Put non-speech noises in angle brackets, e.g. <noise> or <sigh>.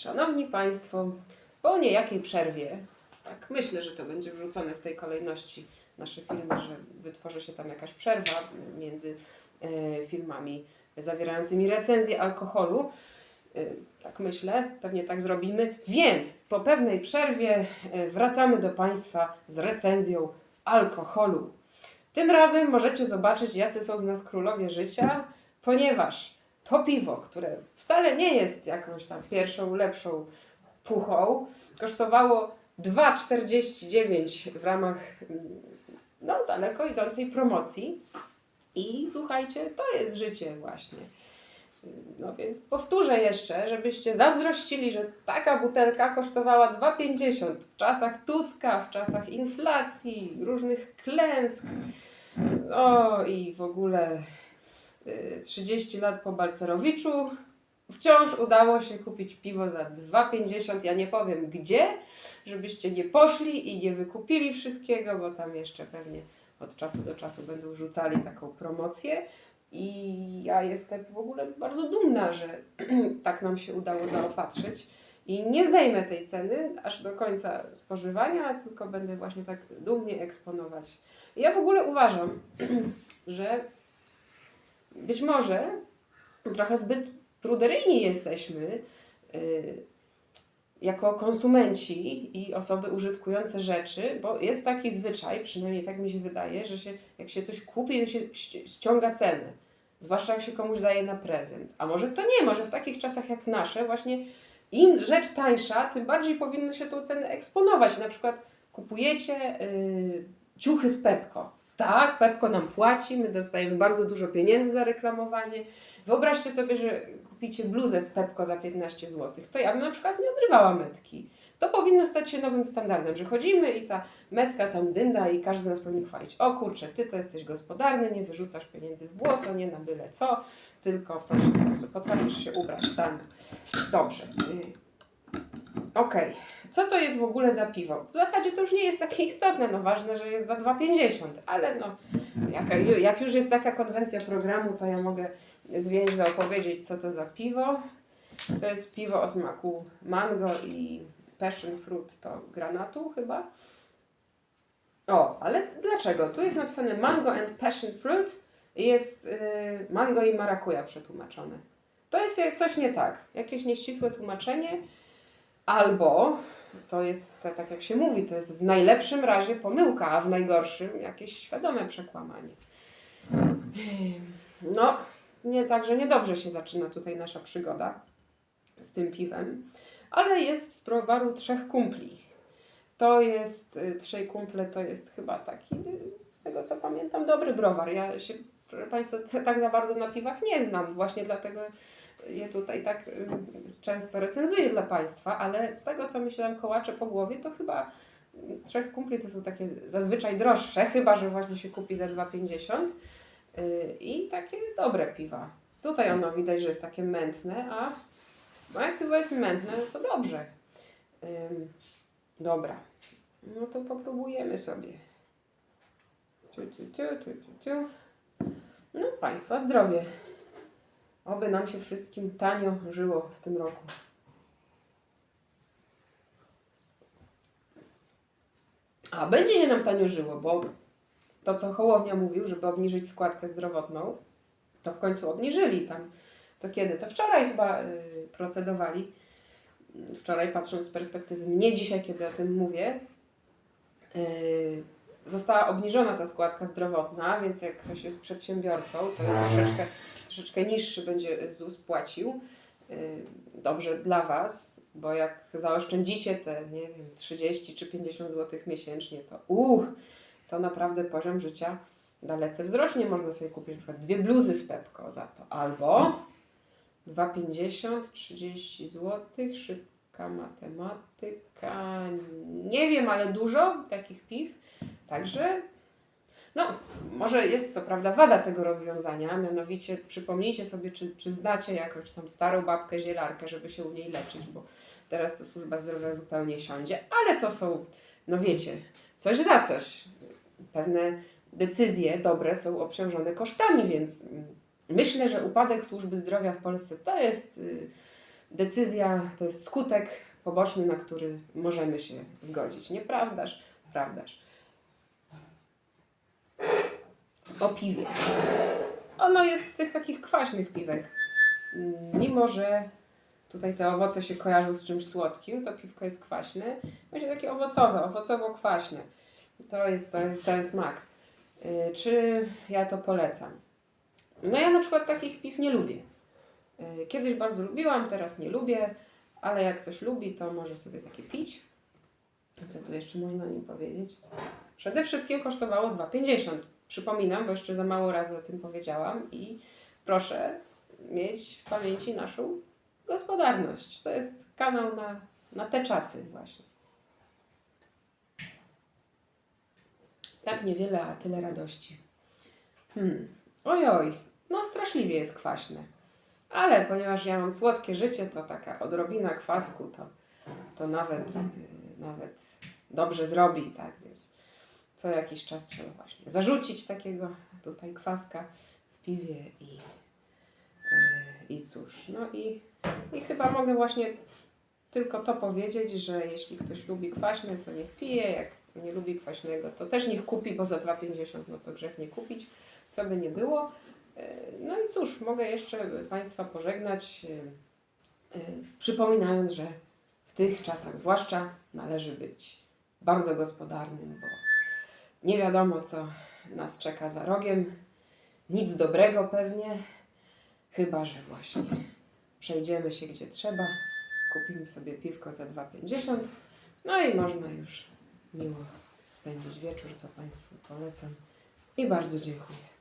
Szanowni Państwo, po niejakiej przerwie, tak myślę, że to będzie wrzucone w tej kolejności nasze filmy, że wytworzy się tam jakaś przerwa między e, filmami zawierającymi recenzję alkoholu. E, Tak myślę, pewnie tak zrobimy. Więc po pewnej przerwie e, wracamy do Państwa z recenzją alkoholu. Tym razem możecie zobaczyć, jacy są z nas królowie życia, ponieważ to piwo, które wcale nie jest jakąś tam pierwszą, lepszą puchą, kosztowało 2,49 w ramach mm, no, daleko idącej promocji. I słuchajcie, to jest życie właśnie. No więc powtórzę jeszcze, żebyście zazdrościli, że taka butelka kosztowała 2,50 w czasach Tuska, w czasach inflacji, różnych klęsk. O i w ogóle 30 lat po Balcerowiczu wciąż udało się kupić piwo za 2,50. Ja nie powiem gdzie, żebyście nie poszli i nie wykupili wszystkiego, bo tam jeszcze pewnie od czasu do czasu będą rzucali taką promocję. I ja jestem w ogóle bardzo dumna, że <clears throat> tak nam się udało zaopatrzyć. I nie zdejmę tej ceny aż do końca spożywania, tylko będę właśnie tak dumnie eksponować. Ja w ogóle uważam, <clears throat> że być może trochę zbyt pruderyjni jesteśmy y, jako konsumenci i osoby użytkujące rzeczy, bo jest taki zwyczaj, przynajmniej tak mi się wydaje, że się, jak się coś kupi, to się ści- ściąga cenę. Zwłaszcza jak się komuś daje na prezent. A może to nie, może w takich czasach jak nasze, właśnie im rzecz tańsza, tym bardziej powinno się tą cenę eksponować. Na przykład kupujecie y, ciuchy z Pepko. Tak, Pepko nam płaci, my dostajemy bardzo dużo pieniędzy za reklamowanie. Wyobraźcie sobie, że kupicie bluzę z Pepko za 15 zł. To ja bym na przykład nie odrywała metki. To powinno stać się nowym standardem, że chodzimy i ta metka tam dynda i każdy z nas powinien chwalić. O kurczę, ty to jesteś gospodarny, nie wyrzucasz pieniędzy w błoto, nie na byle co, tylko proszę bardzo, potrafisz się ubrać tanio. Dobrze. Okej, co to jest w ogóle za piwo? W zasadzie to już nie jest takie istotne, no ważne, że jest za 2,50, ale no, jaka, jak już jest taka konwencja programu, to ja mogę zwięźle opowiedzieć, co to za piwo. To jest piwo o smaku mango i passion fruit, to granatu chyba. O, ale dlaczego? Tu jest napisane mango and passion fruit i jest y, mango i marakuja przetłumaczone. To jest jak coś nie tak, jakieś nieścisłe tłumaczenie, albo to jest tak jak się mówi, to jest w najlepszym razie pomyłka, a w najgorszym jakieś świadome przekłamanie. No, nie, także niedobrze się zaczyna tutaj nasza przygoda z tym piwem, ale jest z browaru Trzech Kumpli. To jest, y, Trzej Kumple to jest chyba taki, y, z tego co pamiętam, dobry browar. Ja się, proszę Państwa, tak za bardzo na piwach nie znam, właśnie dlatego je tutaj tak y, często recenzuję dla Państwa, ale z tego co myślałam kołacze po głowie, to chyba y, Trzech Kumpli to są takie zazwyczaj droższe, chyba że właśnie się kupi za 2,50 y, i takie dobre piwa. Tutaj ono widać, że jest takie mętne, a no jak chyba jest mętne, to dobrze. Dobra, no to popróbujemy sobie. Ciu, ciu, ciu, ciu, ciu. No, Państwa zdrowie. Oby nam się wszystkim tanio żyło w tym roku. A będzie się nam tanio żyło, bo to, co Hołownia mówił, żeby obniżyć składkę zdrowotną, to w końcu obniżyli tam. To kiedy? To wczoraj chyba y, procedowali. Wczoraj, patrząc z perspektywy mnie dzisiaj, kiedy o tym mówię, y, została obniżona ta składka zdrowotna, więc jak ktoś jest przedsiębiorcą, to troszeczkę, troszeczkę niższy będzie ZUS płacił. Y, Dobrze dla Was, bo jak zaoszczędzicie te, nie wiem, 30 czy 50 zł miesięcznie, to uuu, to naprawdę poziom życia dalece wzrośnie. Można sobie kupić na przykład dwie bluzy z Pepko za to, albo 2,50, 30 zł, szybka matematyka, nie wiem, ale dużo takich piw, także no, może jest co prawda wada tego rozwiązania, mianowicie przypomnijcie sobie, czy, czy znacie jakąś tam starą babkę zielarkę, żeby się u niej leczyć, bo teraz to służba zdrowia zupełnie siądzie, ale to są, no wiecie, coś za coś. Pewne decyzje dobre są obciążone kosztami, więc mm, myślę, że upadek służby zdrowia w Polsce to jest y, decyzja to jest skutek poboczny, na który możemy się zgodzić. Nieprawdaż? Prawdaż. O piwie. Ono jest z tych takich kwaśnych piwek. Mimo, że tutaj te owoce się kojarzą z czymś słodkim, to piwko jest kwaśne. Będzie takie owocowe, owocowo-kwaśne. To jest, to jest ten smak. Y, Czy ja to polecam? No ja na przykład takich piw nie lubię. Y, Kiedyś bardzo lubiłam, teraz nie lubię, ale jak ktoś lubi, to może sobie takie pić. Co tu jeszcze można o nim powiedzieć? Przede wszystkim kosztowało 2,50. Przypominam, bo jeszcze za mało razy o tym powiedziałam i proszę mieć w pamięci naszą gospodarność. To jest kanał na, na te czasy właśnie. Tak niewiele, a tyle radości. Hmm. Ojoj, no straszliwie jest kwaśne. Ale ponieważ ja mam słodkie życie, to taka odrobina kwasku to, to nawet, yy, nawet dobrze zrobi, tak więc co jakiś czas trzeba właśnie zarzucić takiego tutaj kwaska w piwie i, yy, i cóż, no i, i chyba mogę właśnie tylko to powiedzieć, że jeśli ktoś lubi kwaśne, to niech pije, jak nie lubi kwaśnego, to też niech kupi, bo za 2,50 no to grzech nie kupić, co by nie było. Yy, No i cóż, mogę jeszcze Państwa pożegnać, yy, yy, przypominając, że w tych czasach zwłaszcza należy być bardzo gospodarnym, bo nie wiadomo, co nas czeka za rogiem. Nic dobrego pewnie, chyba że właśnie przejdziemy się gdzie trzeba, kupimy sobie piwko za 2,50, no i można już miło spędzić wieczór, co Państwu polecam. I bardzo dziękuję.